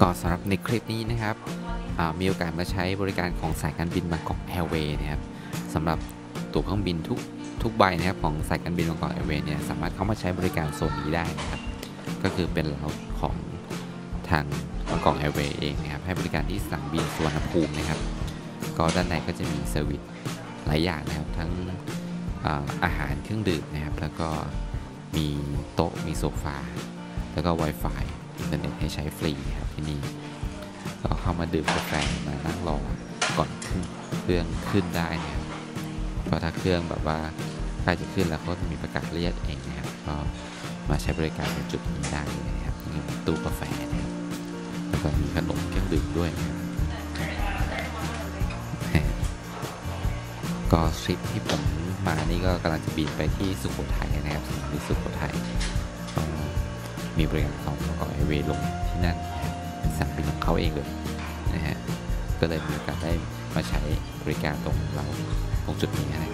ก็สำหรับในคลิปนี้นะครับมีโอกาสมาใช้บริการของสายการบินบางกอกแอร์เวย์นะครับสำหรับตั๋วเครื่องบินทุกทุกใบนะครับของสายการบินบางกอกแอร์เวย์เนี่ยสามารถเข้ามาใช้บริการโซนนี้ได้นะครับก็คือเป็นเราของทางบางกอกแอร์เวย์เองนะครับให้บริการที่สนามบินสุวรรณภูมินะครับ ก็ด้านในก็จะมีเซอร์วิสหลายอย่างนะครับทั้งอาอาหารเครื่องดื่มนะครับ แล้วก็มีโต๊ะมีโซฟา แล้วก็ Wi-Fi อินเทอร์เน็ตให้ใช้ฟรีครับที่นี่ก็เข้ามาดื่มกาแฟมานั่งรอก่อนขึ้นเครื่องขึ้นได้นะครับเพราะถ้าเครื่องแบบว่าใกล้จะขึ้นแล้วเขาจะมีประกาศเรียกเองนะครับก็มาใช้บริการในจุดนี้ได้เลยนะครับนี่เป็นตู้กาแฟนะครับแล้วก็มีขนมเครื่องดื่มด้วยนะครับก็ทริปที่ผมมานี่ก็กำลังจะบินไปที่สุโขทัยนะครับสนามบินสุโขทัย มีบริการของบางกอกแอเวลงที่นั่นเป็นสนามบินของเขาเองเลยนะฮะก็เลยมีโอกาสได้มาใช้บริการตรงเราตรงจุดนี้นะครับ